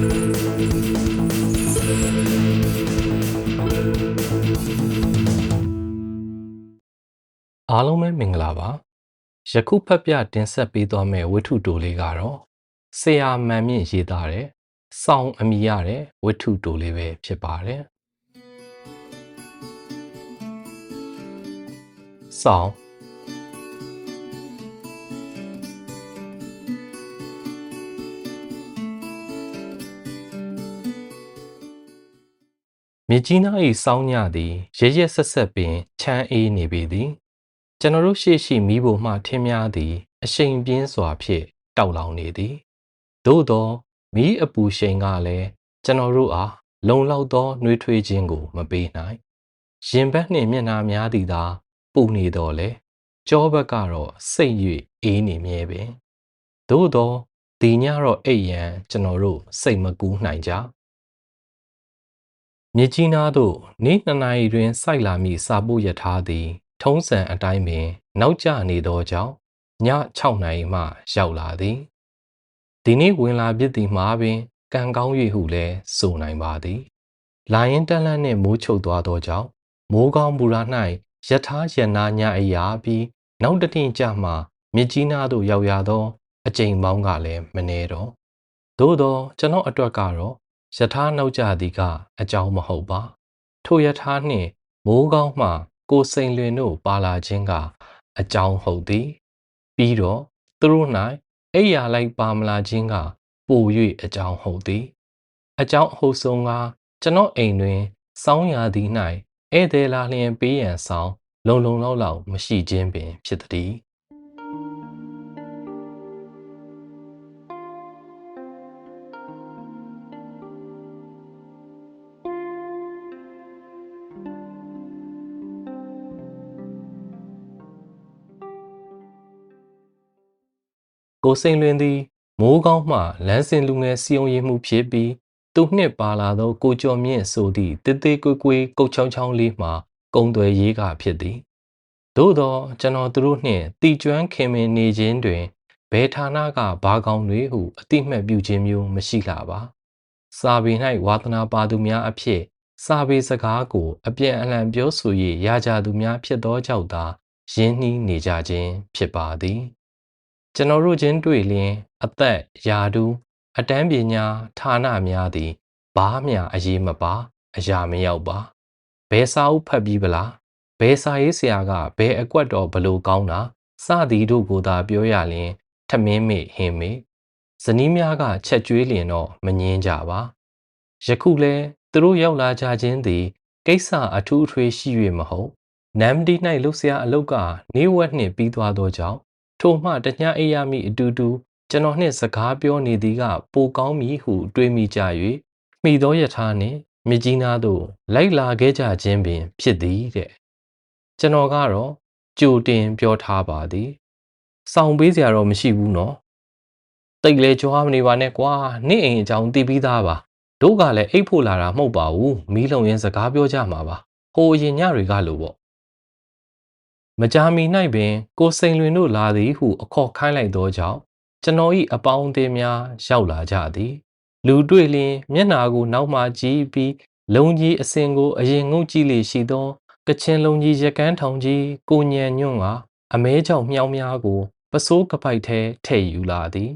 အားလုံးပဲမင်္ဂလာပါယခုဖတ်ပြတင်ဆက်ပေးသွားမယ့်ဝတ္ထုတိုလေးကတော့ဆရာမှန်မြင့်ရေးသားတဲ့စောင်းအမိရတဲ့ဝတ္ထုတိုလေးပဲဖြစ်ပါတယ်စောင်း မြကြီးနား၏စောင်းညသည်ရရက်ဆက်ဆက်ပင်ချမ်းအေးနေပေသည်ကျွန်တော်တို့ရှေ့ရှိမိဖို့မှထင်းများသည် အရှိန်ပြင်းစွာဖြင့်တောက်လောင်နေသည်သို့သောမီးအပူရှိန်ကလည်းကျွန်တော်တို့အားလုံလောက်သောနှွေးထွေးခြင်းကို မပေးနိုင်ရင်ဘတ်နှင့်မျက်နှာများသည်သာပူနေတော်လေကြောဘက်ကတော့စိတ်၍အေးနေမြဲပင်သို့သောဒီညတော့အိပ်ရန်ကျွန်တော်တို့စိတ်မကူးနိုင်ကြ မြစ်ကြီးနားသို့နေ့နှစ်နာရီတွင်စိုက်လာမည့်စာပို့ရထားသည် ထုံးစံအတိုင်းပင် နောက်ကျနေသောကြောင့်ည6နာရီမှရောက်လာသည်ဒီနေ့ဝင်လာဖြစ်သည်မှာပင်ကံကောင်း၍ဟုလည်းဆိုနိုင်ပါသည်လာရင်တက်လန့်နှင့်မိုးချုပ်သွားသောကြောင့်မိုးကောင်းမူရာ၌ယထာယနာညအရာပြီးနောက်တတင်ကြမှမြစ်ကြီးနားသို့ရောက်ရသောအကြိမ်ပေါင်းကလည်းမနှဲတော့သို့သောကျွန်တော်အတွက်ကတော့ ယထာနောက်ကြသည်ကအကြောင်းမဟုတ်ပါ ထိုယထာနှင့်မိုးကောင်းမှ ကိုစိန်လွင်တို့ပါလာခြင်းကအကြောင်းဟုတ်သည် ပြီးတော့သူတို့၌အိယာလိုက်ပါမလာခြင်းကပို၍အကြောင်းဟုတ်သည် အကြောင်းအဟုတ်ဆုံးကကျွန်တော်အိမ်တွင် စောင်းရာသီ၌ဧည့်သည်လာလျင်ပေးရန်ဆောင် လုံလုံလောက်လောက်မရှိခြင်းပင်ဖြစ်သည် ကိုစိန်လွင်သည်မိုးကောင်းမှလမ်းစဉ်လူငယ်စီယုံရည်မှုဖြစ်ပြီးသူနှင့်ပါလာသောကိုကျော်မြင့်ဆိုသည့်တေးသေးကွေးကွေးကုတ်ချောင်းချောင်းလေးမှကုံသွယ်ရေးကဖြစ်သည်သို့သောကျွန်တော်သူတို့နှင့်တီကျွမ်းခင်မင်နေခြင်းတွင်ဘယ်ဌာနကဘာကောင်တွေဟုအတိမတ်ပြုခြင်းမျိုးမရှိလာပါစာပေ၌ဝါသနာပါသူများအဖြစ်စာပေစကားကို အပြန်အလှန်ပြောဆို၍ရကြသူများဖြစ်သောကြောင့်သာရင်းနှီးနေကြခြင်းဖြစ်ပါသည် ကျွန်တော်တို့ချင်းတွေ့လျင်အသက်ယာတူအတန်းပညာဌာနများသည်ဘာမျှအရေးမပါအရာမရောက်ပါဘယ်စာအုပ်ဖတ်ပြီးပလားဘယ်စာရေးဆရာကဘယ်အကွက်တော်ဘလို့ကောင်းတာစသည်တို့ကိုသာပြောရလျင်ထမင်းမေဟင်းမေဇနီးများကချက်ကျွေးလျင်တော့မငင်းကြပါယခုလဲသူတို့ရောက်လာကြခြင်းသည်ကိစ္စအထူးအထွေးရှိ၍မဟုတ်နမ်ဒီ၌လှုပ်ရှားအလုတ်ကနေဝက်နှင့်ပြီးသွားသောကြောင့် ထိုမှတညအိပ်ရမည့်အတူတူကျွန်တော်နှင့်စကားပြောနေသည်ကပိုကောင်းမည်ဟုတွေးမိကြ၍မိသောယထာနှင့်မြကြီးနားသို့လိုက်လာခဲ့ကြခြင်းပင် ဖြစ်သည်တဲ့ကျွန်တော်ကတော့ကြိုတင်ပြောထားပါသည်စောင့်ပေးစရာတော့မရှိဘူးနော်တိတ်လဲကြွားမနေပါနဲ့ကွာနေ့အိမ်အကြောင်းသိပြီးသားပါတို့ကလည်းအိတ်ဖို့လာတာမဟုတ်ပါဘူးမီးလုံရင်စကားပြောကြမှာပါဟိုအရင်ညတွေကလို့ပေါ့ မကြာမီ၌ပင် ကိုစိန်လွင်တို့လာသည်ဟု အခေါ်ခိုင်းလိုက်သောကြောင့်ကျွန်တော်၏အပေါင်းအသင်းများရောက်လာကြသည် လူတွေ့လျင်မျက်နာကိုနောက်မှကြည့်ပြီးလုံကြီးအစင်ကိုအရင်ငုတ်ကြည့်လေရှိသောကချင်လုံကြီးရကန်းထောင်ကြီးကိုညံညွန့်ကအမဲကြောင့်မြောင်းများကိုပစိုးကပိုက်ထဲထည့်ယူလာသည်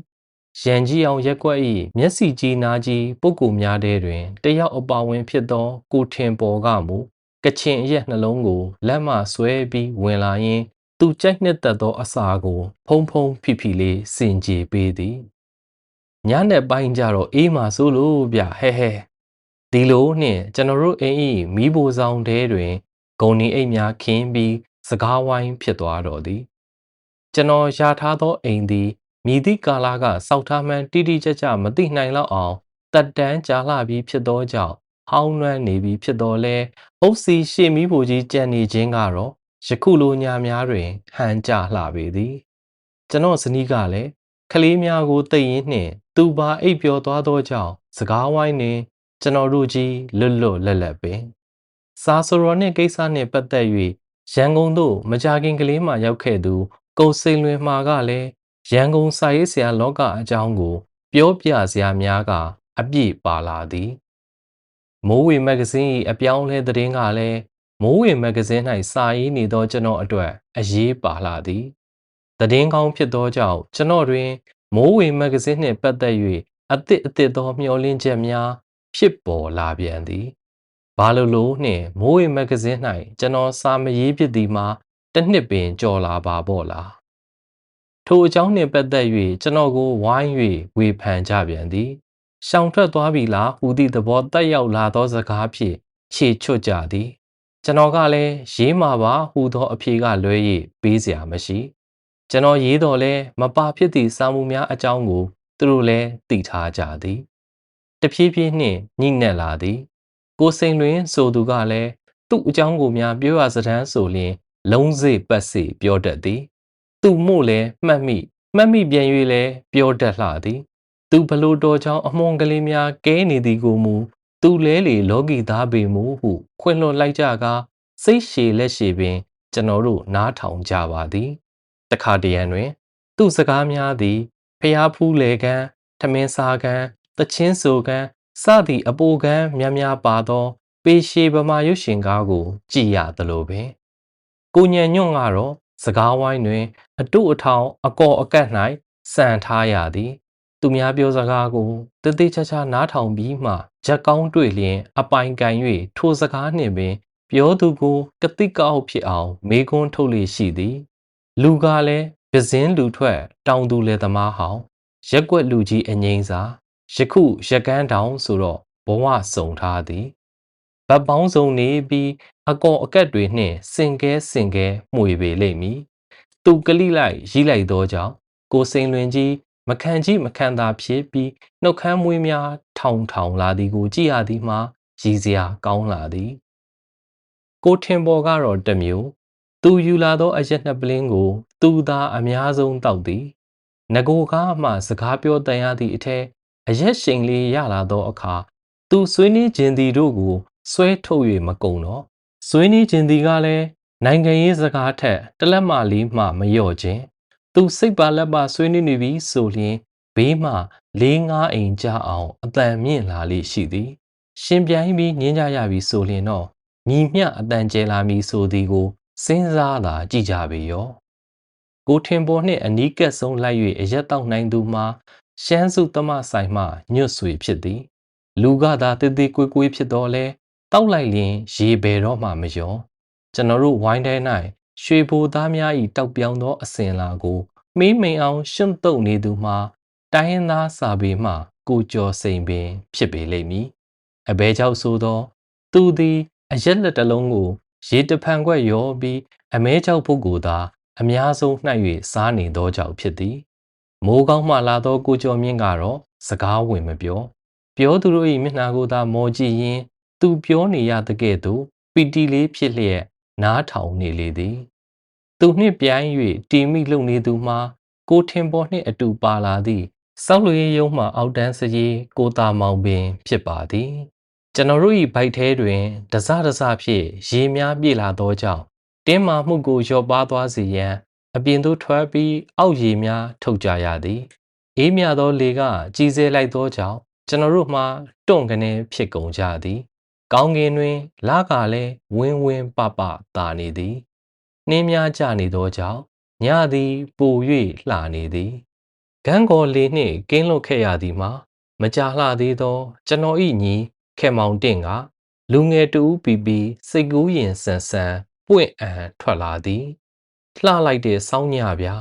ရန်ကြီးအောင်ရက်ွက်၏မျက်စိကြီးနာကြီးပုပ်ကူများထဲတွင်တယောက်အပါဝင်ဖြစ်သောကိုထင်ပေါ်ကမူ ကချင်ရဲ့နှလုံးကိုလက်မဆွဲပြီးဝင်လာရင်းသူကြိုက်နှစ်သက်သောအစာကို ဖုံဖုံဖိဖိလေးစင်ကြယ်ပေးသည်ညနေပိုင်းကျတော့အေးမာဆိုလို့ဗျဟဲဟဲဒီလိုနှင့်ကျွန်တော်တို့အိမ်ဤမီးဘိုဆောင်တဲတွင်ဂုံနီအိတ်များခင်းပြီးစကားဝိုင်းဖြစ်သွားတော်သည် ကျွန်တော်ရှာထားသောအိမ်သည်မြည်သည့်ကာလကစောက်ထားမှန်းတိတိကျကျမသိနိုင်လောက်အောင်တက်တန်းကြာလှပြီးဖြစ်သောကြောင့် ဟောင်းနှွမ်းနေပြီဖြစ်တော်လဲအုပ်စီရှေ့မီးဘူကြီးကြံနေခြင်းကတော့ယခုလိုညာများတွင်ဟန်ကြလှပေသည်ကျွန်တော်ဇနီးကလည်းကလေးများကိုသိရင်းနှင့်သူပါအိပ်ပျော်သွားသောကြောင့်စကားဝိုင်းနှင့်ကျွန်တော်တို့ကြီးလွတ်လွတ်လပ်လပ်ပင်စာဆိုရောနှင့်ကိစ္စနှင့်ပတ်သက်၍ရန်ကုန်သို့မကြခင်ကလေးမှရောက်ခဲ့သူကိုစိန်လွင်မှာကလည်းရန်ကုန်စာရေးဆရာလောကအကြောင်းကို ပြောပြစရာများကအပြည့်ပါလာသည် မိုးဝေမဂ္ဂဇင်း၏အပြောင်းအလဲသတင်းကလည်းမိုးဝေမဂ္ဂဇင်း၌စာရေးနေသောကျွန်တော်အတွက်အရေးပါလာသည်သတင်းကောင်းဖြစ်သောကြောင့်ကျွန်တော်တွင် မိုးဝေမဂ္ဂဇင်းနှင့်ပတ်သက်၍အသစ်အသစ်သောမျှော်လင့်ချက်များဖြစ်ပေါ်လာပြန်သည်ဘာလို့လို့နှင့်မိုးဝေမဂ္ဂဇင်း၌ကျွန်တော်စာမရေးဖြစ်သည်မှာတစ်နှစ်ပင်ကြော်လာပါပေါ့လားထိုအကြောင်းနှင့်ပတ်သက်၍ကျွန်တော်ကိုဝိုင်း၍ဝေဖန်ကြပြန်သည် ရှောင်ထွက်သွားပြီလားဟူသည့်သဘောတက်ရောက်လာသောစကားဖြင့်ခြေချွတ်ကြသည်ကျွန်တော်ကလည်းရေးမှာပါဟူသောအဖြေကလွဲ၍ပေးเสียမရှိကျွန်တော်ရေးတော်လဲမပါဖြစ်သည့်စာမှုများအကြောင်းကိုသူတို့လည်းသိထားကြသည်တဖြည်းဖြည်းနှင့်ညှိနှက်လာသည်ကိုစိန်လွင်ဆိုသူကလည်းသူ့အကြောင်းကိုများပြောရစတမ်းဆိုလျင်လုံးစေပတ်စေပြောတတ်သည်သူမို့လည်းမှတ်မိမှတ်မိပြန်၍လည်းပြောတတ်လှသည် သူဘလို့တော်ချောင်းအမွန်ကလေးများကဲနေသည်ကိုမူသူလဲလေလောကီသားပေမူဟုခွင်လွန်လိုက်ကြကားစိတ်ရှည်လက်ရှည်ပင် ကျွန်တော်တို့နားထောင်ကြပါသည်တခါတရံတွင် သူ့စကားများသည်ဖျားဖူးလေကန်းထမင်းစားကန်းတချင်းဆိုကန်းစသည့်အပိုကန်းများများပါသော ပေရှည်ဗမာရွရှင်ကားကို ကြည်ရသလိုပင်ကိုညံညွန့်ကတော့စကားဝိုင်းတွင် အတုအထောင်အကော်အကန့်၌စံထားရသည် သူများပြောစကားကိုတသေးချာချာနားထောင်ပြီးမှဂျက်ကောင်းတွေ့လျင် အပိုင်ကန်၍ထိုစကားနှင့်ပင် ပြောသူကိုကတိကောက်ဖြစ်အောင် မေကွန်းထုတ်လေရှိသည် လူကလည်းပဇင်းလူထွက် တောင်သူလေသမားဟောင်းရက်ွက်လူကြီးအငိမ့်စာယခုရကန်းတောင်ဆိုတော့ဘဝစုံထားသည်ဗတ်ပေါင်းစုံနေပြီးအကောအကက်တွေနှင့်စင်ကဲစင်ကဲမှွေပေလိမ့်မည်သူကလိလိုက်ရီးလိုက်သောကြောင့်ကိုစိန်လွင်ကြီး မခံကြည့်မခံသာဖြစ်ပြီးနှုတ်ခမ်းမွေးများထောင်ထောင်လာသည်ကိုကြည့်ရသည်မှာရည်စရာကောင်းလာသည်ကိုထင်ပေါ်ကတော့တမျိုးသူယူလာသောအရက်နှစ်ပလင်းကိုသူသာအများဆုံးတောက်သည်ငကိုကားမှစကားပြောတန်ရသည့်အထက်အရက်ရှိန်လေးရလာသောအခါသူဆွေးနွေးခြင်းသည်တို့ကိုဆွဲထုတ်၍မကုံတော့ဆွေးနွေးခြင်းသည်ကလည်းနိုင်ငံရေးစကားထက်တလက်မလေးမှမလျော့ခြင်း သူစိတ်ပါလက်ပါဆွေးနွေးနေပြီဆိုလျင်ဘေးမှလေးငါးအိမ်ကြအောင်အတန်မြင့်လာလိရှိသည် ရှင်ပြိုင်ပြီးညင်းကြရပြီဆိုလျင်တော့ညီမျှအတန်ကျဲလာမည်ဆိုသည်ကိုစဉ်းစားသာကြည့်ကြပေရောကိုထင်ပေါ်နှင့်အနီးကပ်ဆုံးလိုက်၍အရက်တောက်နိုင်သူမှာရှမ်းစုသမဆိုင်မှညွတ်ဆွေဖြစ်သည် လူကသာတည်တည်ကွေးကွေးဖြစ်တော်လဲတောက်လိုက်လျင်ရေဘယ်တော့မှမလျော်ကျွန်တော်တို့ဝိုင်းထဲ၌ ရွှေဘိုသားများ၏တောက်ပြောင်သောအစဉ်လာကိုမေးမိန်အောင်ရှင်းတုံနေသူမှာတိုင်းရင်းသားစာပေမှကိုကျော်စိန်ပင် ဖြစ်ပေလိမ့်မည်အဘဲကြောင့်ဆိုသော သူသည်အရက်လက်တလုံးကို ရေတဖန်ခွက်ရောပြီးအမဲကြောက်ပုဂ္ဂိုလ်သာအများဆုံးနှိုက်၍စားနေသောကြောင့်ဖြစ်သည်မိုးကောင်းမှလာသောကိုကျော်မြင့်ကတော့စကားဝင်မပြော ပြောသူတို့၏မျက်နှာကိုသာမော်ကြည့်ရင်းသူပြောနေရတဲ့ကဲ့သို့ပီတီလေးဖြစ်လျက် နားထောင်နေလေသည်သူနှင့်ပြိုင်း၍တီမိလုံနေသူမှာကိုထင်ပေါ်နှင့်အတူပါလာသည့်စောက်လူရေးရုံးမှအောက်တန်းစကြီးကိုတာမောင်ပင် ဖြစ်ပါသည်ကျွန်တော်တို့၏ဘိုက်ထဲတွင်တစတစဖြင့်ရေများပြေလာသောကြောင့်တင်းမာမှုကိုလျော့ပါသွားစေရန်အပြင်သို့ထွက်ပြီးအောက်ရေများထုတ်ကြရသည်အေးမြသောလေကကြီးစဲလိုက်သောကြောင့်ကျွန်တော်တို့မှတွန့်ကနေဖြစ်ကုန်ကြသည် ကောင်းကင်တွင်လကလည်းဝင်းဝင်းပပတာနေသည်နှင်းများကျနေသောကြောင့်ညသည်ပို၍လှနေသည်ဂန်းကော်လေနှင့်ကင်းလွတ်ခဲ့ရသည်မှာမကြာလှသေးသော ကျွန်တော်၏ညီခေမောင်တင့်ကလူငယ်တူပီပီစိတ်ကူးရင်ဆန်ဆန်ပွင့်အံထွက်လာသည်လှလိုက်တဲ့စောင်းညဗျာ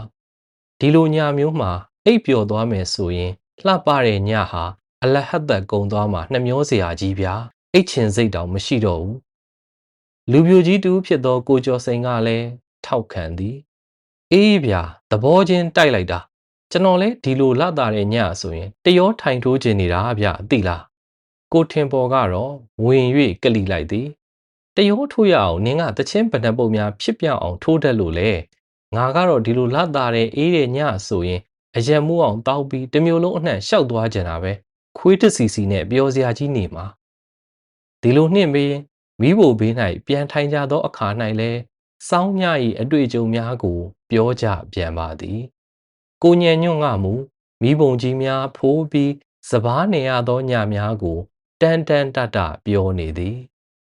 ဒီလိုညမျိုးမှာအိပ်ပျော်သွားမယ်ဆိုရင်လှပတဲ့ညဟာအလဟတ်သက်ကုံသွားမှာနှမျောစရာကြီးဗျာ အိတ်ချင်စိတ်တောင်မရှိတော့ဘူးလူပြိုကြီးတူဖြစ်သောကိုကျော်စိန်ကလည်းထောက်ခံသည်အေးဗျာသဘောချင်းတိုက်လိုက်တာကျွန်တော်လဲဒီလိုလာတာတဲ့ညဆိုရင်တရောထိုင်ထိုးခြင်းနေတာဗျသိလားကိုထင်ပေါ်ကတော့ဝင်၍ကလိလိုက်သည်တရောထိုးရအောင်နင်းကတချင်းဗနက်ပုတ်များဖြစ်ပြောင်းအောင်ထိုးတတ်လို့လေငါကတော့ဒီလိုလာတာတဲ့အေးတဲ့ညဆိုရင်အရက်မှုအောင်တောက်ပြီးတမျိုးလုံးအနှံ့ရှောက်သွားကြတာပဲခွေးတစီစီနဲ့ပျော်စရာကြီးနေမှာ ဒီလိုနှင့်ပြီးမိဘဘေး၌ပြန်ထိုင်ကြသောအခါ၌လည်းစောင်းမြ၏အတွေ့အကြုံများကို ပြောကြပြန်ပါသည်ကိုညံညွန့်ကမူမိဘုံကြီးများဖိုးပြီးစပားနေရသောညများကိုတန်တန်တတပြောနေသည်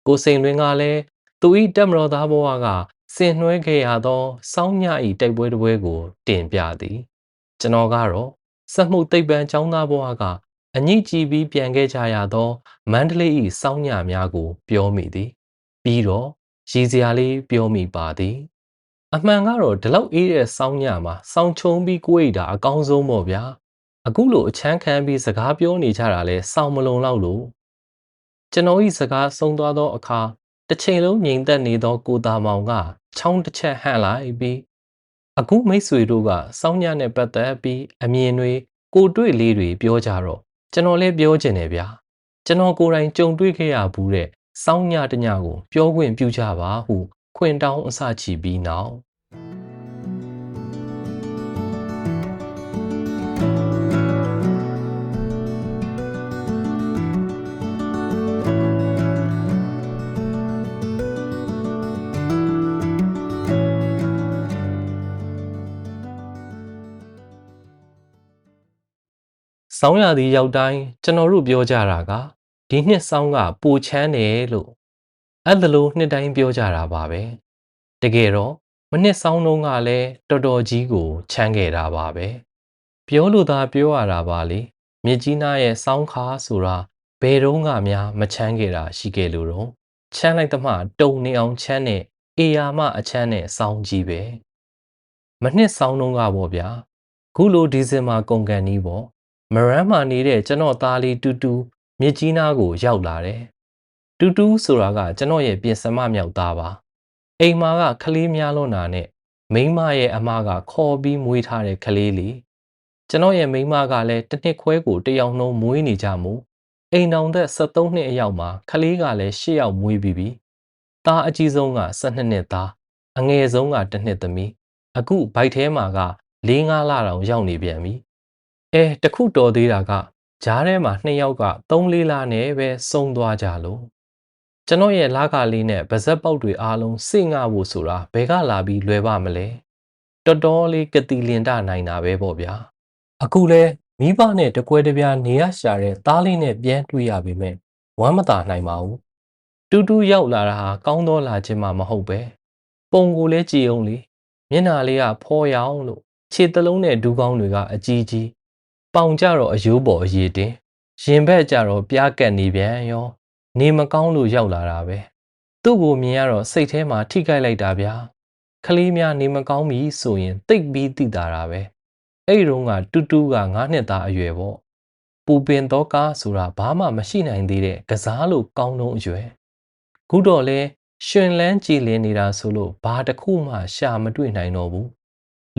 ကိုစိန်လွင်ကလည်းသူ၏တက်မတော်သားဘဝကဆင်နွှဲခဲ့ရသောစောင်းည၏တိုက်ပွဲတစ်ပွဲကို တင်ပြသည် ကျွန်တော်ကတော့စက်မှုသိပ္ပံကျောင်းသားဘဝက အညစ်ကြည်ပြီးပြန်ခဲ့ကြရသောမန္တလေး၏စောင်းညများကို ပြောမိသည် ပြီးတော့ရည်စရာလေးပြောမိပါသည် အမှန်ကတော့ဒီလောက်အေးတဲ့စောင်းညမှာစောင်းချုံပြီးကိုယ်ရတာအကောင်းဆုံးပေါ့ဗျာအခုလိုအချမ်းခံပြီးစကားပြောနေကြတာလဲစောင်းမလုံလောက်လို့ကျွန်တော်ဤစကားဆုံးသွားသောအခါတစ်ချိန်လုံးငြိမ်သက်နေသောကိုသားမောင်ကချောင်းတစ်ချက်ဟန့်လိုက်ပြီးအခုမိတ်ဆွေတို့ကစောင်းညနဲ့ပတ်သက်ပြီးအမြင်တွေကိုတွေ့လေးတွေပြောကြတော့ ကျွန်တော်လည်းပြောချင်တယ်ဗျာကျွန်တော်ကိုယ်တိုင်ကြုံတွေ့ခဲ့ရဘူးတဲ့စောင်းညတညကို ပြောခွင့်ပြုကြပါဟုခွင်တောင်းအစချီပြီးနောက် ဆောင်းရသည်ရောက်တိုင်းကျွန်တော်တို့ပြောကြတာကဒီနှစ်ဆောင်းကပူချမ်းတယ်လို့အဲ့ဒါလို့နှစ်တိုင်းပြောကြတာပါပဲတကယ်တော့မနှစ်ဆောင်းတုန်းကလည်းတော်တော်ကြီးကိုချမ်းခဲ့တာပါပဲပြောလို့သာပြောရတာပါလေမြစ်ကြီးနားရဲ့ဆောင်းခါဆိုတာဘယ်တော့မှများမချမ်းခဲ့တာရှိခဲ့လို့တော့ချမ်းလိုက်သမှတုံနေအောင်ချမ်းတဲ့အေယာမအချမ်းနဲ့ဆောင်းကြီးပဲမနှစ်ဆောင်းတုန်းကပေါ့ဗျာခုလိုဒီဇင်ဘာကုန်ကန်နီးပေါ့ မရမ်းမာနေတဲ့ကျွန်တော်သားလေးတူတူမြစ်ကြီးနားကိုရောက်လာတယ်။တူတူဆိုတာကကျွန်တော်ရဲ့ပြင်စမမြောက်သားပါ။အိမ်မာကကလေးများလွန်းတာနဲ့မိန်းမရဲ့အမကခေါ်ပြီးမွေးထားတဲ့ကလေးလေး။ကျွန်တော်ရဲ့မိန်းမကလည်းတစ်နှစ်ခွဲကိုတယောက်နှုံးမွေးနေကြမှုအိမ်တော်သက်73နှစ်အရောက်မှာကလေးကလည်း10ယောက်မွေးပြီးပြီ။သားအကြီးဆုံးက12နှစ်သားအငယ်ဆုံးကတစ်နှစ်သမီးအခုဘိုက်ထဲမှာက4-5လတောင်ရောက်နေပြန်ပြီ။ အဲတခုတော်သေးတာကဂျားထဲမှာနှစ်ယောက်က3လေးလားနဲ့ပဲစုံသွားကြလို့ကျွန်တော်ရဲ့လာကလေးနဲ့ဗဇက်ပေါက်တွေအားလုံးစိတ်ငှဖို့ဆိုတာဘယ်ကလာပြီးလွယ်ပါမလဲတော်တော်လေးကတိလင်တနိုင်တာပဲပေါ့ဗျာအခုလဲမိဘနဲ့တကွဲတပြားနေရရှာတဲ့သားလေးနဲ့ပြန်တွေ့ရပေမဲ့ဝမ်းမသာနိုင်ပါဘူးတူတူရောက်လာတာဟာကောင်းသောလာခြင်းမှမဟုတ်ပဲပုံကိုလဲကြည်အောင်လေမျက်နှာလေးကဖောရောင်လို့ခြေသလုံးနဲ့ဒူးကောင်းတွေကအကြီးကြီး ပေါင်ကြတော့အယိုးပေါ်အရေးတင်ရင်ဘက်ကြတော့ပြားကက်နေပြန်ရောနေမကောင်းလို့ရောက်လာတာပဲသူ့ကိုမြင်ရတော့စိတ်ထဲမှာထိခိုက်လိုက်တာဗျာကလေးများနေမကောင်းပြီဆိုရင်တိတ်ပြီးတိတာတာပဲအဲ့ဒီတုန်းကတူတူက9နှစ်သားအရွယ်ပေါ့ပူပင်တော့ကားဆိုတာဘာမှမရှိနိုင်သေးတဲ့ကစားလို့ကောင်းတုံးအရွယ်ခုတော့လဲရှင်လန်းကြည်လင်နေတာဆိုလို့ဘာတစ်ခုမှရှာမတွေ့နိုင်တော့ဘူး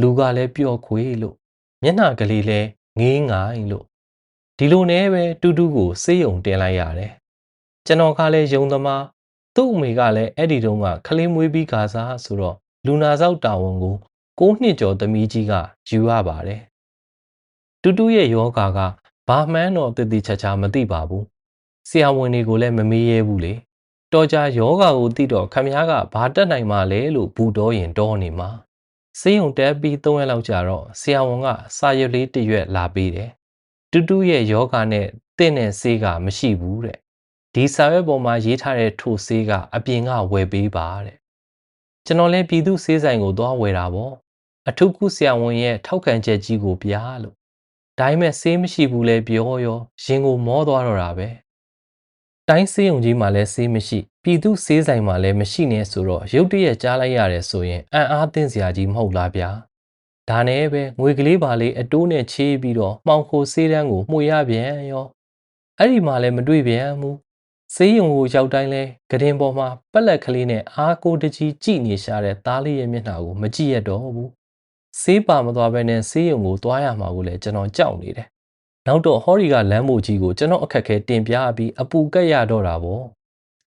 လူကလည်းပျော့ခွေလို့မျက်နှာကလေးလည်း ငေးငိုင်းလို့ဒီလိုနဲ့ပဲတူတူကိုစေးရုံတင်လိုက်ရတယ်ကျွန်တော်ကလည်းယုံသမားသူ့အမေကလည်းအဲ့ဒီတုန်းကခလေးမွေးပြီးခါစားဆိုတော့လူနာဆောက်တာဝန်ကို6နှစ်ကျော်သမီးကြီးကယူရပါတယ်တူတူရဲ့ယောဂါကဘာမှန်းတော့တည်တည်ချာချာမသိပါဘူးဆရာဝန်တွေကိုလည်းမမေးရဲဘူးလေတော်ကြယောဂါကိုသိတော့ခမည်းကဘာတက်နိုင်မှလဲလို့ဘူတော်ရင်တော်နေမှာ ဆေးရုံတက်ပြီး3ရက်လောက်ကြာတော့ဆရာဝန်ကစာရွက်လေးတစ်ရွက်လာပေးတယ်။တူတူရဲ့ယောဂနဲ့တင့်တဲ့ဆေးကမရှိဘူးတဲ့။ဒီစာရွက်ပေါ်မှာရေးထားတဲ့ထိုဆေးကအပြင်ကဝယ်ပေးပါတဲ့။ကျွန်တော်လည်းပြည်သူဆေးဆိုင်ကိုသွားဝယ်တာပေါ့။အထုကုဆရာဝန်ရဲ့ထောက်ခံချက်ကြီးကိုပြလို့။ဒါပေမဲ့ဆေးမရှိဘူးလဲပြောရောရင်ကိုမောသွားတော့တာပဲ။တိုင်းဆေးရုံကြီးမှာလည်းဆေးမရှိ ပြည်သူဆေးဆိုင်မှာလည်းမရှိနေဆိုတော့ရုတ်တရက်ကြားလိုက်ရတယ်ဆိုရင်အံ့အားသင့်စရာကြီးမဟုတ်လားဗျာဒါနဲ့ပဲငွေကလေးပါလေးအတိုးနဲ့ချေးပြီးတော့မှောင်ခိုဆေးတန်းကိုမှုရပြန်ရောအဲ့ဒီမှာလည်းမတွေ့ပြန်ဘူးဆေးရုံကိုရောက်တိုင်းလဲဂရင်ပေါ်မှာပက်လက်ကလေးနဲ့အားကိုတကြီးကြည်နေရှာတဲ့သားလေးရဲ့မျက်နှာကိုမကြည့်ရတော့ဘူးဆေးပါမသွားဘဲနဲ့ဆေးရုံကိုသွားရမှာကိုလည်းကျွန်တော်ကြောက်နေတယ်နောက်တော့ဟော်ရီကလမ်းမို့ကြီးကိုကျွန်တော်အခက်ခဲတင်ပြပြီးအပူကက်ရတော့တာပေါ့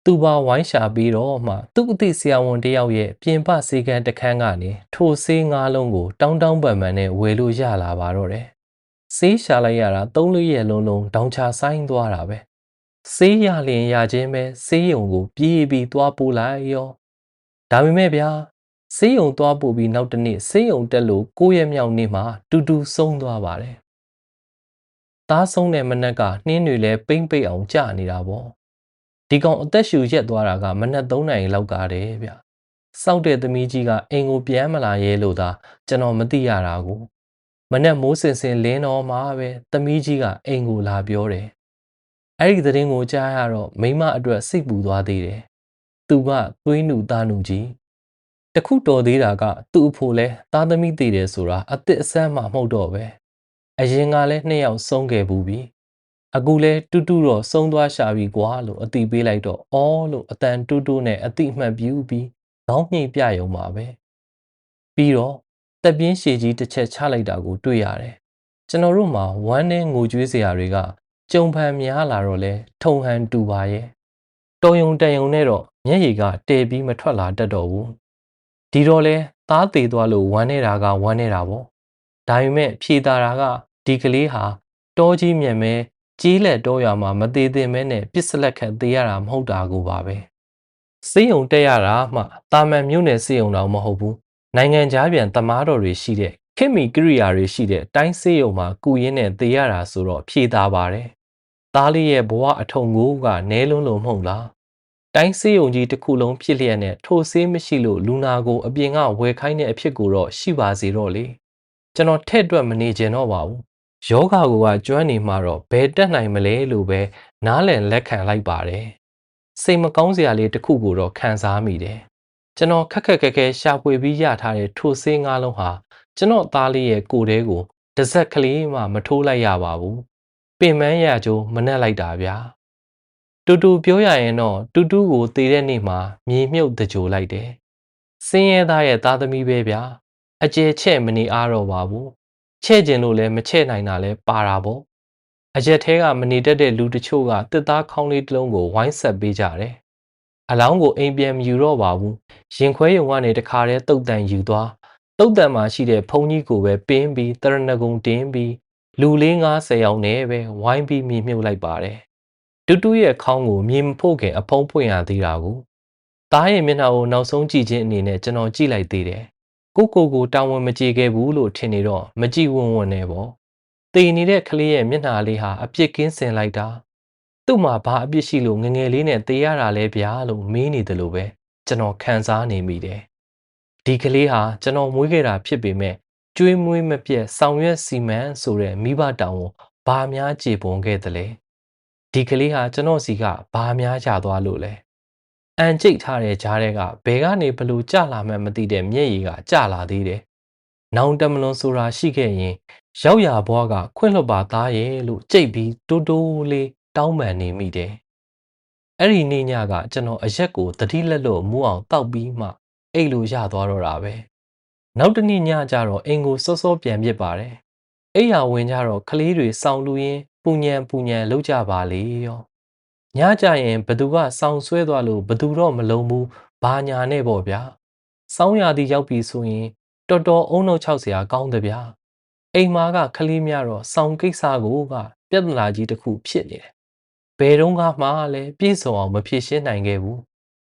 သူပါဝိုင်းရှာပြီးတော့မှသူ့အသိဆရာဝန်တယောက်ရဲ့ပြင်ပစေကံတခန်းကနေထိုဆေးငါးလုံးကိုတောင်းတောင်းပန်ပန်နဲ့ဝယ်လို့ရလာပါတော့တယ်။ဆေးရှာလိုက်ရတာသုံးလေးရက်လုံးလုံးတောင်ချဆိုင်သွားတာပဲ။ဆေးရလျင်ရခြင်းပဲဆေးရုံကိုပြေးပြီးသွားပို့လိုက်ရော။ဒါပေမဲ့ဗျာဆေးရုံသွားပို့ပြီးနောက်တနေ့ဆေးရုံတက်လို့ကိုယ့်ရဲ့မြောက်နေ့မှာတူတူဆုံးသွားပါတယ်သားဆုံးတဲ့မနက်ကနှင်းတွေလည်းပိမ့်ပိတ်အောင်ကြာနေတာပေါ့ ဒီကောင်အသက်ရှူရက်သွားတာကမနက်3နာရီလောက်ကားတယ်ဗျစောက်တဲ့သမီးကြီးကအိမ်ကိုပြန်မလာရဲလို့သာကျွန်တော်မသိရတာကိုမနက်မိုးစင်စင်လင်းတော့မှပဲသမီးကြီးကအိမ်ကိုလာပြောတယ်အဲ့ဒီသတင်းကိုကြားရတော့မိမအတွက်စိတ်ပူသွားသေးတယ်သူကသွေးနုသားနုကြီးတခုတော်သေးတာကသူ့အဖိုလဲသားသမီးတည်တယ်ဆိုတာအစ်စ်အဆန်းမှမဟုတ်တော့ပဲအရင်ကလည်းနှစ်ယောက်ဆုံးခဲ့ဘူးပြီ အခုလဲတူတူတော့ဆုံးသွားရှာပြီကွာလို့အတိပေးလိုက်တော့အော်လို့အတန်တူတူနဲ့အတိအမှတ်ပြူပြီးခေါင်းညှိပြရုံပါပဲပြီးတော့တက်ပြင်းရှည်ကြီးတစ်ချက်ချလိုက်တာကိုတွေ့ရတယ်ကျွန်တော်တို့မှာဝမ်းနဲ့ငိုကြွေးစရာတွေကကြုံဖန်များလာတော့လဲထုံဟန်တူပါရဲ့တော်ယုံတန်ယုံနဲ့တော့မျက်ရည်ကတဲပြီးမထွက်လာတတ်တော့ဘူးဒီတော့လဲသားသေးသွားလို့ဝမ်းနေတာကဝမ်းနေတာပေါ့ဒါပေမဲ့ဖြေတာတာကဒီကလေးဟာတောကြီးမြက်မဲ ကြီးလက်တောရွာမှာမသေးသင့်မဲနဲ့ပစ္စလက်ခတ်သေးရတာမဟုတ်တာကိုပါပဲစေးုံတက်ရတာမှတာမန်မြို့နယ်စေးုံတော့မဟုတ်ဘူးနိုင်ငံခြားပြန်တမားတော်တွေရှိတဲ့ခင်မီကိရိယာတွေရှိတဲ့တိုင်းစေးုံမှာကုရင်းနဲ့သေရတာဆိုတော့ဖြေတာပါတယ်သားလေးရဲ့ဘဝအထုံကိုကနဲလွန်းလို့မဟုတ်လားတိုင်းစေးုံကြီးတစ်ခုလုံးဖြစ်လျက်နဲ့ထိုဆေးမရှိလို့လူနာကိုအပြင်ကဝယ်ခိုင်းတဲ့အဖြစ်ကိုတော့ရှိပါစေတော့လေကျွန်တော်ထဲ့တွက်မနေကြတော့ပါဘူး ယောဂါကိုကကျွမ်းနေမှတော့ဘယ်တက်နိုင်မလဲလို့ပဲနားလည်လက်ခံလိုက်ပါတယ်စိတ်မကောင်းစရာလေးတစ်ခုကိုတော့ခံစားမိတယ်ကျွန်တော်ခက်ခက်ခဲခဲရှာဖွေပြီးရထားတဲ့ထိုဆေးငါးလုံးဟာကျွန်တော်သားလေးရဲ့ကိုယ်ထဲကိုတစ်စက်ကလေးမှမထိုးလိုက်ရပါဘူးပင်မန်းရကြိုးမနှက်လိုက်တာဗျာတူတူပြောရရင်တော့တူတူကိုတည်တဲ့နေ့မှာမြေမြုပ်တကြိုလိုက်တယ်စင်းရဲသားရဲ့သားသမီးပဲဗျာအကျဲချဲ့မနေအားတော့ပါဘူး ချဲ့ကျင်လို့လည်းမချဲ့နိုင်တာလည်းပါတာပေါ့အရက်ထဲကမနေတတ်တဲ့လူတချို့ကတစ်သားခေါင်းလေးတစ်လုံးကိုဝိုင်းဆက်ပေးကြတယ်အလောင်းကိုအိမ်ပြန်မယူတော့ပါဘူးရင်ခွဲယုံကနေတခါတည်းတုတ်တန်ယူသွားတုတ်တန်မှာရှိတဲ့ဖုန်ကြီးကိုပဲပင်းပြီးတရဏဂုံတင်းပြီးလူလေး90ယောက်နဲ့ပဲဝိုင်းပြီးမြေမြုပ်လိုက်ပါတယ်တူတူရဲ့ခေါင်းကိုမြေမဖို့ခင်အဖုံးဖွင့်ရသေးတာကိုသားရဲ့မျက်နှာကိုနောက်ဆုံးကြည့်ခြင်းအနေနဲ့ကျွန်တော်ကြည့်လိုက်သေးတယ် ကိုကိုကိုတာဝန်မကြေခဲ့ဘူးလို့ထင်နေတော့မကြည့်ဝွန်းဝွန်းနဲ့ပေါ့တည်နေတဲ့ကလေးရဲ့မျက်နှာလေးဟာအပြစ်ကင်းစင်လိုက်တာသူ့မှာဘာအပြစ်ရှိလို့ငငယ်လေးနဲ့တေးရတာလဲဗျာလို့မေးနေတယ်လို့ပဲကျွန်တော်ခံစားနေမိတယ်ဒီကလေးဟာကျွန်တော်မွေးခဲ့တာဖြစ်ပေမဲ့ကျွေးမွေးမပြတ်ဆောင်ရွက်စီမံဆိုတဲ့မိဘတောင်ကိုဘာများကြေပွန်ခဲ့သလဲဒီကလေးဟာကျွန်တော်စီကဘာများကြသွားလို့လဲ အန်ကျိတ်ထားတဲ့ကြားထဲကဘယ်ကနေဘလို့ကြလာမှမသိတဲ့မျက်ရည်ကကြလာသေးတယ်။နောင်တမလွန်ဆိုတာရှိခဲ့ရင် ရောက်ရဘွားကခွင့်လွတ်ပါသားရဲ့လို့ကြိတ်ပြီးတိုးတိုးလေးတောင်းပန်နေမိတယ်။အဲ့ဒီနေ့ညကကျွန်တော်အရက်ကိုတတိလက်လို့မူအောင်တောက်ပြီးမှအိတ်လိုရသွားတော့တာပဲ။နောက်တနေ့ညကျတော့အိမ်ကိုစောစောပြန်ပြစ်ပါတယ်။အိယာဝင်ကြတော့ကလေးတွေစောင်းလူရင်းပူညံပူညံလောက်ကြပါလေရော။ ညကြရင်ဘသူကစောင်းဆွဲသွားလို့ဘသူတော့မလုံးဘူးဘာညာနဲ့ပေါ့ဗျာစောင်းရသည်ရောက်ပြီဆိုရင်တော်တော်အုံနှုတ်ချောက်စရာကောင်းတယ်ဗျာအိမ်မာကခလေးများတော့စောင်းကိစ္စကိုကပြဿနာကြီးတစ်ခုဖြစ်နေတယ်ဘယ်တော့မှလည်းပြည့်စုံအောင်မဖြေရှင်းနိုင်ခဲ့ဘူး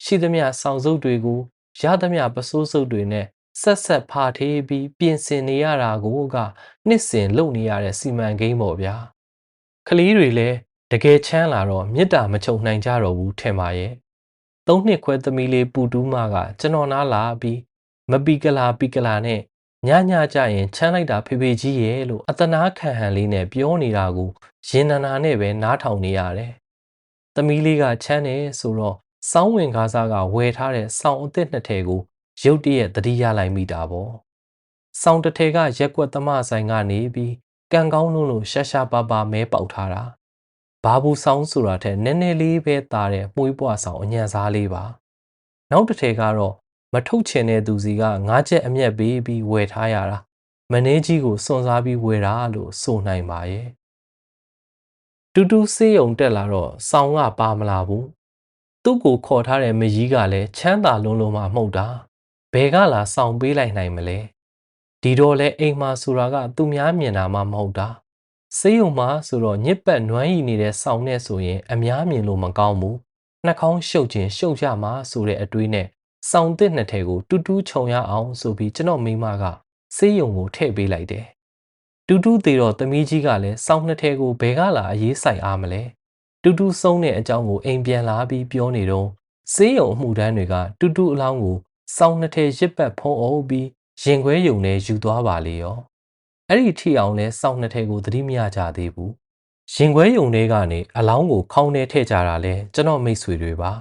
ရှိသမျှစောင်းစုပ်တွေကိုရသမျှပစိုးစုပ်တွေနဲ့ဆက်ဆက်ဖာထေးပြီးပြင်ဆင်နေရတာကိုကနှစ်စဉ်လုပ်နေရတဲ့စီမံကိန်းပေါ့ဗျာကလေးတွေလည်း တကယ်ချမ်းလာတော့မေတ္တာမချုပ်နိုင်ကြတော့ဘူးထင်ပါရဲ့သုံးနှစ်ခွဲသမီးလေးပူတူးမကကျွန်တော်နားလာပြီးမပီကလာပီကလာနဲ့ညညကြရင်ချမ်းလိုက်တာဖေဖေကြီးရဲ့လို့အတနာခံဟန်လေးနဲ့ပြောနေတာကိုရင်နနာနဲ့ပဲနားထောင်နေရတယ်သမီးလေးကချမ်းတယ်ဆိုတော့စောင်းဝင်ကားစားကဝယ်ထားတဲ့စောင်းအသစ်နှစ်ထည်ကိုရုတ်တရက်တတိယလိုက်မိတာပေါ့စောင်းတစ်ထည်ကရက်ွက်သမဆိုင်ကနေပြီးကံကောင်းလို့လို့ရှာရှာပါပါမဲပေါက်ထားတာ ဘာဘူးဆောင်ဆိုတာထက်နည်းနည်းလေးပဲတာတဲ့မှုေးပွားဆောင်အညံစားလေးပါနောက်တစ်ထည်ကတော့မထုတ်ချင်တဲ့သူစီကငါးချက်အမျက်ပေးပြီးဝယ်ထားရတာမနေကြီးကိုစွန့်စားပြီးဝယ်တာလို့ဆိုနိုင်ပါရဲ့တူတူစေးုံတက်လာတော့စောင်းကပါမလာဘူးသူ့ကိုခေါ်ထားတဲ့မကြီးကလည်းချမ်းသာလုံးလုံးမှမှုတ်တာဘယ်ကလာစောင်းပေးလိုက်နိုင်မလဲဒီတော့လဲအိမ်မှာဆိုတာကသူများမြင်တာမှမဟုတ်တာ ဆေးရုံမှာဆိုတော့ညစ်ပတ်နွမ်းရည်နေတဲ့ဆောင်းနဲ့ဆိုရင် အများမြင်လို့မကောင်းဘူးနှာခေါင်းရှုပ်ခြင်းရှုပ်ရမှာဆိုတဲ့အတွေးနဲ့စောင်းတစ်နှစ်ထဲကိုတူတူခြုံရအောင်ဆိုပြီးကျွန်တော်မိမကဆေးရုံကိုထည့်ပေးလိုက်တယ်တူတူသေးတော့သမီးကြီးကလည်းစောင်းနှစ်ထဲကိုဘယ်ကလာအရေးဆိုင်အားမလဲတူတူဆုံးတဲ့အကြောင်းကိုအိမ်ပြန်လာပြီးပြောနေတော့စေးရုံအမှုတန်းတွေကတူတူအလောင်းကိုစောင်းနှစ်ထဲရစ်ပတ်ဖုံးအုပ်ပြီးရင်ခွဲယုံနဲ့ယူသွားပါလေရော အဲ့ဒီထီအောင်လဲစောင်းနှစ်ထဲကိုသတိမရကြသေးဘူးရင်ခွဲယုံတွေကနေအလောင်းကိုခေါင်းထဲထည့်ကြတာလဲကျွန်တော်မိတ်ဆွေတွေပါ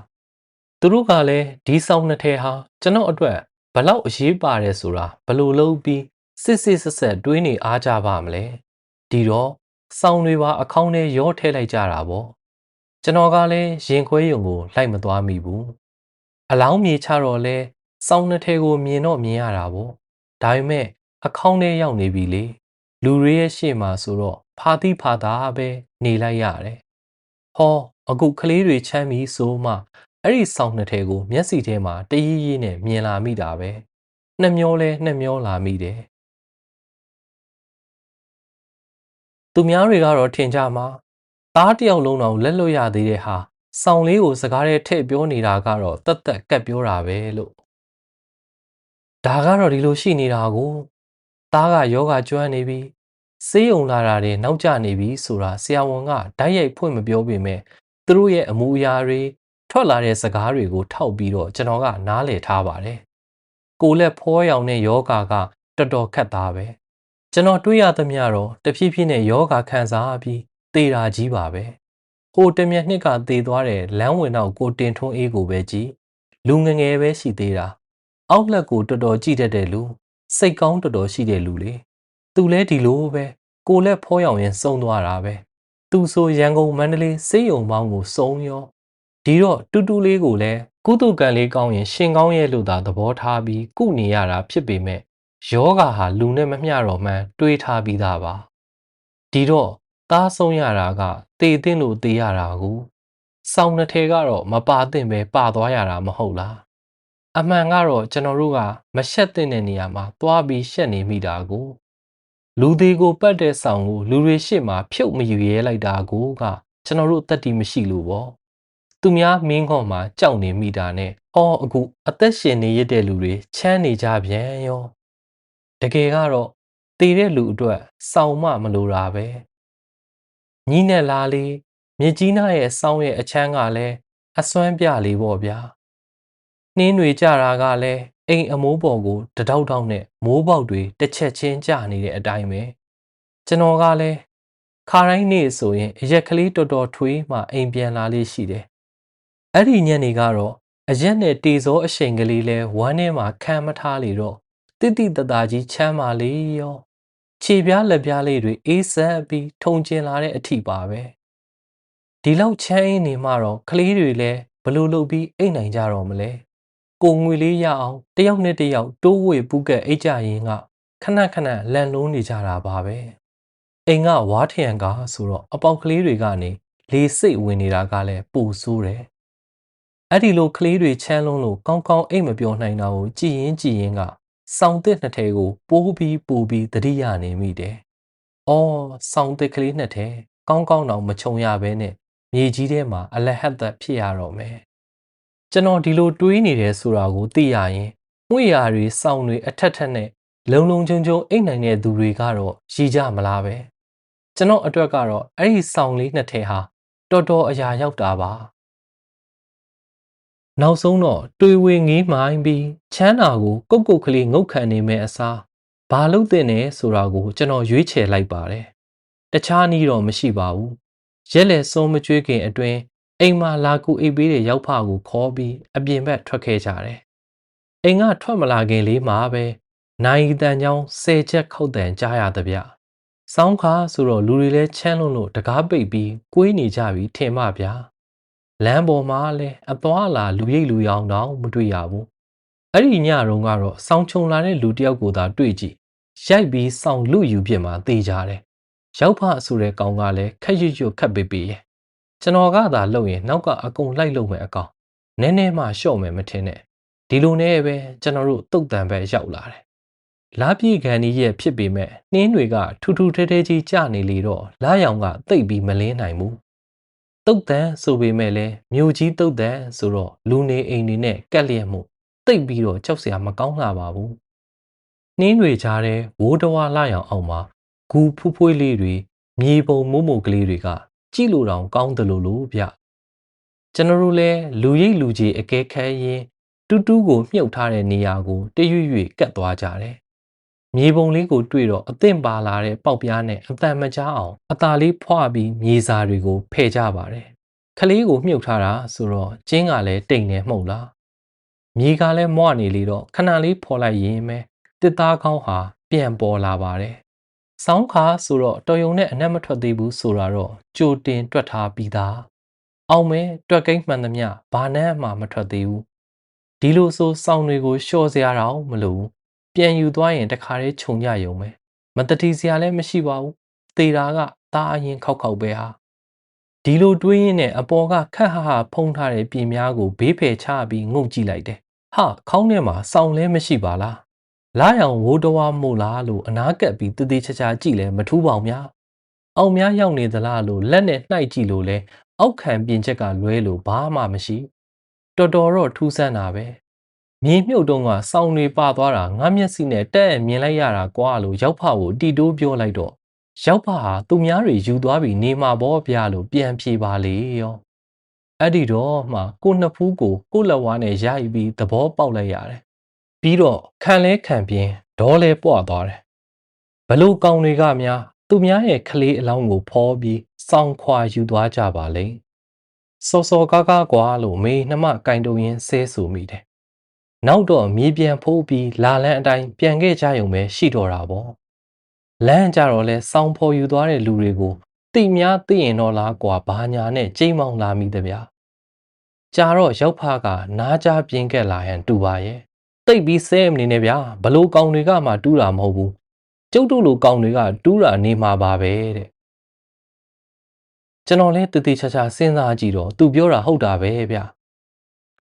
သူတို့ကလည်းဒီစောင်းနှစ်ထဲဟာကျွန်တော်အတွက်ဘလောက်အရေးပါတယ်ဆိုတာဘလို့လုံးပြီးစစ်စစ်ဆက်ဆက်တွေးနေအားကြပါမလဲဒီတော့စောင်းတွေပါအခေါင်းထဲရောထည့်လိုက်ကြတာပေါ့ကျွန်တော်ကလည်းရင်ခွဲယုံကိုလိုက်မသွားမိဘူးအလောင်းမြေချတော့လဲစောင်းနှစ်ထဲကိုမြင်တော့မြင်ရတာပေါ့ဒါပေမဲ့အခေါင်းထဲရောက်နေပြီလေ လူတွေရဲ့ရှေ့မှာဆိုတော့ဖာတိဖာသာပဲနေလိုက်ရတယ်ဟောအခုကလေးတွေချမ်းပြီဆိုမှအဲ့ဒီစောင်းနှစ်ထဲကိုမျက်စိထဲမှာတရီးရီးနဲ့မြင်လာမိတာပဲနှမျောလဲနှမျောလာမိတယ်သူများတွေကတော့ထင်ကြမှာသားတယောက်လုံးတော့လက်လွတ်ရသေးတဲ့ဟာဆောင်းလေးကိုစကားထဲထည့်ပြောနေတာကတော့တတ်တက်ကက်ပြောတာပဲလို့ဒါကတော့ဒီလိုရှိနေတာကို သားကယောဂကျွမ်းနေပြီစေးုံလာတာတွေနောက်ကျနေပြီဆိုတာဆရာဝန်ကဓာတ်ရိုက်ဖွင့်မပြောပေမဲ့သူတို့ရဲ့အမူအရာတွေထွက်လာတဲ့စကားတွေကိုထောက်ပြီးတော့ကျွန်တော်ကနားလည်ထားပါတယ်ကိုလက်ဖောရောင်တဲ့ယောဂါကတော်တော်ခက်သားပဲကျွန်တော်တွေးရသမျှတော့တဖြည်းဖြည်းနဲ့ယောဂခံစားပြီးသေတာကြီးပါပဲ။ဟိုတမျက်နှစ်ကသေသွားတဲ့လမ်းဝင်တော့ကိုတင်ထွန်းအေးကိုပဲကြည့်လူငငယ်ပဲရှိသေးတာ။အောက်လက်ကိုတော်တော်ကြည့်တတ်တဲ့လူ စိတ်ကောင်းတော်တော်ရှိတဲ့လူလေ။သူလဲဒီလိုပဲကိုလက်ဖောရောင်ရင်စုံသွားတာပဲ။သူဆိုရန်ကုန်မန္တလေးစေးရုံပေါင်းကိုစုံရောဒီတော့တူတူလေးကိုလည်းကုသကံလေးကောင်းရင်ရှင်ကောင်းရဲ့လို့သာသဘောထားပြီးကုနေရတာဖြစ်ပေမဲ့ယောဂါဟာလူနဲ့မမျှတော့မှန်းတွေးထားပြီးသားပါဒီတော့သားဆုံးရတာကတေသင့်လို့တေရတာကိုစောင်းနှစ်ထဲကတော့မပါသင့်ပဲပါသွားရတာမဟုတ်လား အမှန်ကတော့ကျွန်တော်တို့ကမရှက်တဲ့နေရာမှာသွားပြီးရှက်နေမိတာကိုလူသေးကိုပတ်တဲ့ဆောင်ကိုလူတွေရှေ့မှာဖြုတ်မယူရဲလိုက်တာကိုကကျွန်တော်တို့တတိမရှိလို့ပေါ့သူများမင်းခေါ်မှာကြောက်နေမိတာနဲ့အော်အခုအသက်ရှင်နေရတဲ့လူတွေချမ်းနေကြပြန်ရောတကယ်ကတော့တည်တဲ့လူအတွက်စောင့်မမလိုတာပဲညီနဲ့လားလေးမြစ်ကြီးနားရဲ့စောင်းရဲ့အချမ်းကလည်းအစွမ်းပြလေးပေါ့ဗျာ နှင်းတွေကြတာကလည်းအိမ်အမိုးပေါ်ကိုတတောက်တောက်နဲ့မိုးပေါက်တွေတစ်ချက်ချင်းကျနေတဲ့အတိုင်းပဲကျွန်တော်ကလည်းခါတိုင်းနေ့ဆိုရင်အရက်ကလေးတော်တော်ထွေးမှအိမ်ပြန်လာလေးရှိတယ်အဲ့ဒီညနေကတော့အရက်နဲ့တေစောအရှိန်ကလေးလဲဝမ်းထဲမှာခံမထားလေတော့တိတိတသားကြီးချမ်းပါလေရောခြေပြားလက်ပြားလေးတွေအေးဆက်ပြီးထုံကျင်လာတဲ့အထိပါပဲဒီလောက်ချမ်းအင်းနေမှတော့ကလေးတွေလည်းဘလို့လုပ်ပြီးအိတ်နိုင်ကြတော့မလဲ ကိုငွေလေးရအောင်တယောက်နဲ့တယောက်တိုးဝေပူးကက်အိတ်ကြရင်ကခဏခဏလန်လုံးနေကြတာပါပဲအိမ်ကဝါထရံကဆိုတော့အပေါက်ကလေးတွေကနေလေစိတ်ဝင်နေတာကလည်းပူဆိုးတယ်အဲ့ဒီလိုကလေးတွေချမ်းလုံးလို့ကောင်းကောင်းအိတ်မပြောနိုင်တာကိုကြည်ရင်ကြည်ရင်ကစောင်းတစ်နှစ်ထဲကိုပိုးပြီးပိုးပြီးတတိယနေမိတယ်။အော်စောင်းတစ်ကလေးနှစ်ထဲကောင်းကောင်းတော့မချုံရဘဲနဲ့မြေကြီးထဲမှာအလဟတ်သက်ဖြစ်ရတော့မယ်။ ကျွန်တော်ဒီလိုတွေးနေတယ်ဆိုတာကိုသိရရင်မှုရာတွေစောင်းတွေအထက်ထက်နဲ့လုံလုံချုံချုံအိတ်နိုင်တဲ့သူတွေကတော့ရည်ကြမလားပဲ။ကျွန်တော်အတွက်ကတော့အဲ့ဒီစောင်းလေးနှစ်ထဲဟာတော်တော်အရာရောက်တာပါ။နောက်ဆုံးတော့တွေဝေငေးမှိုင်းပြီးချမ်းသာကိုကုတ်ကုတ်ကလေးငုတ်ခံနေမဲ့အစားဘာလို့တင်နေဆိုတာကိုကျွန်တော်ရွေးချယ်လိုက်ပါတယ်။တခြားနည်းတော့မရှိပါဘူး။ရက်လက်စုံမကျွေးခင်အတွင်း အိမ်မှာလာကူအိပ်ပေးတဲ့ရောက်ဖကိုခေါ်ပြီးအပြင်ဘက်ထွက်ခဲ့ကြတယ်။အိမ်ကထွက်မလာခင်လေးမှာပဲနိုင်တန်ချောင်းဆယ်ချက်ခောက်တန်ကြားရသဗျ။စောင်းခါဆိုတော့လူတွေလည်းချမ်းလုံးလို့တကားပိတ်ပြီးကိုးနေကြပြီထင်မှဗျာ။လမ်းပေါ်မှာလည်းအသွားလာလူရိပ်လူရောင်တောင်မတွေ့ရဘူးအဲ့ဒီညတုန်းကတော့စောင်းချုံလာတဲ့လူတယောက်ကိုသာတွေ့ကြည့်ရိုက်ပြီးစောင်းလူယူပြစ်မှာတေးကြတယ်ရောက်ဖဆိုတဲ့ကောင်ကလည်းခက်ရွရွခက်ပေးပေးရဲ့ ကျွန်တော်ကသာလှုပ်ရင်နောက်ကအကုန်လိုက်လုံမယ်အကောင်နည်းနည်းမှရှော့မယ်မထင်နဲ့ဒီလိုနဲ့ပဲကျွန်တော်တို့တုတ်တန်ပဲရောက်လာတယ်လာပြေခံကြီးရဲ့ဖြစ်ပေမဲ့နှင်းတွေကထူထူထဲထဲကြီးကျနေလေတော့လာရောင်ကတိတ်ပြီးမလင်းနိုင်ဘူးတုတ်တန်ဆိုပေမဲ့လည်းမြို့ကြီးတုတ်တန်ဆိုတော့လူနေအိမ်တွေနဲ့ကက်လျက်မှုတိတ်ပြီးတော့ကြောက်စရာမကောင်းလာပါဘူးနှင်းတွေကြားတဲ့ဝိုးတဝါလာရောင်အောင်မှာဂူဖူးဖွေးလေးတွေမြေပုံမိုးမိုကလေးတွေက ကြည့်လို့တောင်ကောင်းတယ်လို့လို့ဗျကျွန်တော်တို့လည်းလူရိပ်လူကြီးအကဲခဲရင်တူးတူးကိုမြုပ်ထားတဲ့နေရာကိုတရွရွရွကတ်သွားကြတယ်မြေပုံလေးကိုတွေ့တော့အသင့်ပါလာတဲ့ပေါက်ပြားနဲ့အတန်မကြားအောင်အตาလေးဖွာပြီးမြေစာတွေကိုဖယ်ကြပါတယ်ခလေးကိုမြုပ်ထားတာဆိုတော့ကျင်းကလည်းတိမ်နေမှုတ်လားမြေကလည်းမွနေလေတော့ခဏလေးဖော်လိုက်ရင်ပဲတစ်သားကောင်းဟာပြန်ပေါ်လာပါတယ်။ စောင်းခါဆိုတော့တော်ယုံနဲ့အနက်မထွက်သေးဘူးဆိုတာတော့ကြိုတင်တွက်ထားပြီးသား။အောင်မဲတွက်ကိန်းမှန်သမျှဘာနဲ့မှမထွက်သေးဘူး။ဒီလိုဆိုစောင်းတွေကိုလျှော့စရာတော့မလိုဘူး။ပြန်ယူသွားရင်တခါတည်းခြုံကြရုံပဲ။မတတိစရာလည်းမရှိပါဘူး။သေတာကသားအရင်ခောက်ခောက်ပဲဟာ။ဒီလိုတွေးရင်းနဲ့အပေါ်ကခက်ဟဟဖုံးထားတဲ့ပြင်များကိုဘေးဖယ်ချပြီးငုံကြည့်လိုက်တယ်။ဟာခေါင်းထဲမှာစောင်းလဲမရှိပါလား။ လာရောင်ဝိုးတော်မို့လားလို့အနာကပ်ပြီးတည်တည်ချာချာကြည့်လဲမထူးပါဘူးများအောင်များရောက်နေသလားလို့လက်နဲ့နှိုက်ကြည့်လို့လဲအောက်ခံပြင်ချက်ကလွဲလို့ဘာမှမရှိတော်တော်တော့ထူးဆန်းတာပဲမြေမြုပ်တုံးကစောင်းတွေပါသွားတာငါမျက်စိနဲ့တဲ့မြင်လိုက်ရတာကွာလို့ရောက်ဖကိုတီတိုးပြောလိုက်တော့ရောက်ဖဟာသူများတွေယူသွားပြီးနေမှာပေါ့ဗျာလို့ပြန်ဖြေပါလေရောအဲ့ဒီတော့မှကိုနှစ်ဖူးကိုကိုလက်ဝါးနဲ့ရိုက်ပြီးသဘောပေါက်လိုက်ရတယ် ပြီးတော့ခံလဲခံပြင်းဒေါ်လဲပွားသွားတယ်ဘလို့ကောင်တွေကများသူများရဲ့ကလေးအလောင်းကိုဖော်ပြီးစောင်းခွာယူသွားကြပါလေစောစောကားကားကွာလို့မေနှမကင်တုံရင်ဆဲဆူမိတယ်နောက်တော့မြေပြန်ဖိုးပြီးလာလန်းအတိုင်းပြန်ခဲ့ကြရုံပဲရှိတော့တာပေါ့လမ်းကြတော့လဲစောင်းဖော်ယူသွားတဲ့လူတွေကိုတိများသိရင်တော့လားကွာဘာညာနဲ့ကြိမ်မောင်လာမိတဲ့ဗျာကြာတော့ရောက်ဖကနားကြားပြင်းခဲ့လာဟန်တူပါရဲ့ တိတ်ပြီးဆဲမနေနဲ့ဗျာဘလို့ကောင်တွေကမှတူးတာမဟုတ်ဘူးကျုပ်တို့လိုကောင်တွေကတူးတာနေမှာပါပဲတဲ့ကျွန်တော်လဲတည်တည်ချာချာစဉ်းစားကြည့်တော့သူပြောတာဟုတ်တာပဲဗျာ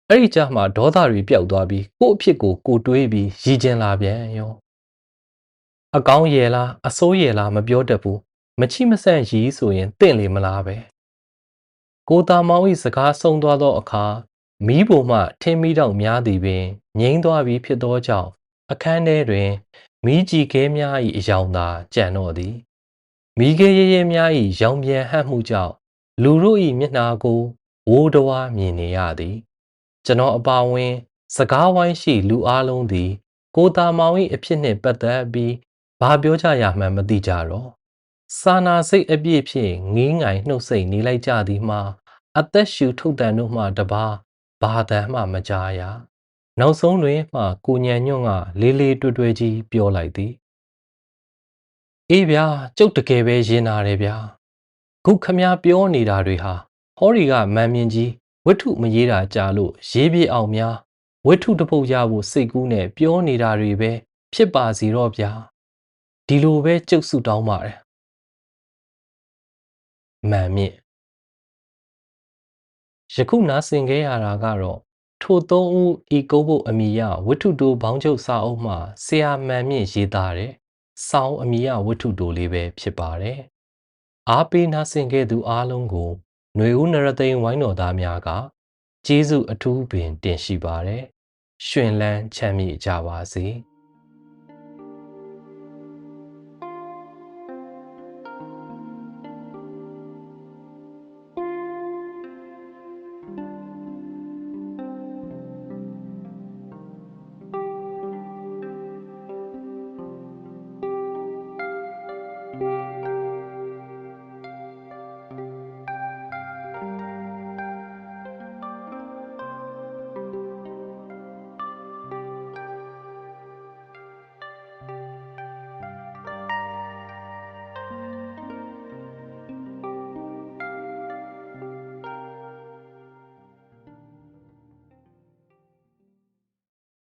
အဲ့ဒီကြမှာဒေါသတွေပျောက်သွားပြီးကို့အဖြစ်ကိုကိုတွေးပြီးရည်ကျင်လာပြန်ရောအကောင်းရယ်လားအစိုးရယ်လားမပြောတတ်ဘူးမချိမဆန့်ရီးဆိုရင်တင့်လေမလားပဲကိုတာမောင်၏စကားဆုံးသွားသောအခါ မီးပုံမှထင်းမီးတောက်များသည်ပင်ငိမ့်သွားပြီးဖြစ်သောကြောင့်အခန်းထဲတွင်မီးကြည်ခဲများ၏အယောင်သာကြံ့တော့သည်မိခဲရဲရဲများ၏ရောင်ပြန်ဟပ်မှုကြောင့်လူတို့၏မျက်နှာကိုဝိုးတဝါမြင်နေရသည်ကျွန်တော်အပါဝင် စကားဝိုင်းရှိလူအလုံးသည် ကိုတာမောင်၏အဖြစ်နှင့်ပတ်သက်ပြီးဘာပြောကြရမှန်းမသိကြတော့စာနာစိတ်အပြည့်ဖြင့်ငေးငိုင်နှုတ်ဆက်နေလိုက်ကြသည်မှာအသက်ရှူထုတ်တန်တို့မှတပါ ဘာတန်မှမကြားရနောက်ဆုံးတွင်မှကိုညံညွန့်ကလေးလေးတွေ့တွေ့ကြီးပြောလိုက်သည်အေးဗျာကျုပ်တကယ်ပဲရင်နာတယ်ဗျာခုခမည်းပြောနေတာတွေဟာဟောဒီကမန်မြင်ကြီးဝတ္ထုမရေးတာကြာလို့ရေးပြအောင်များဝတ္ထုတစ်ပုတ်ရဖို့စိတ်ကူးနဲ့ပြောနေတာတွေပဲဖြစ်ပါစီတော့ဗျာဒီလိုပဲကျုပ်စုတောင်းပါတယ်မှန်မြင့် ယခုနားဆင်ခဲ့ရတာကတော့ထိုသုံးဦးဤကုန်းဖို့အမိယဝတ္ထုတိုဘောင်းချုပ်စာအုပ်မှဆရာမှန်မြင့်ရေးသားတဲ့စောင်းအမိယဝတ္ထုတိုလေးပဲဖြစ်ပါတယ်။အားပေးနာဆင်ခဲ့သူအားလုံးကိုຫນွေဦးနရသိန်းဝိုင်းတော်သားများကကျေးဇူးအထူးပင်တင်ရှိပါတယ်။ရှင်လန်းချမ်းမြေ့ကြပါစေ။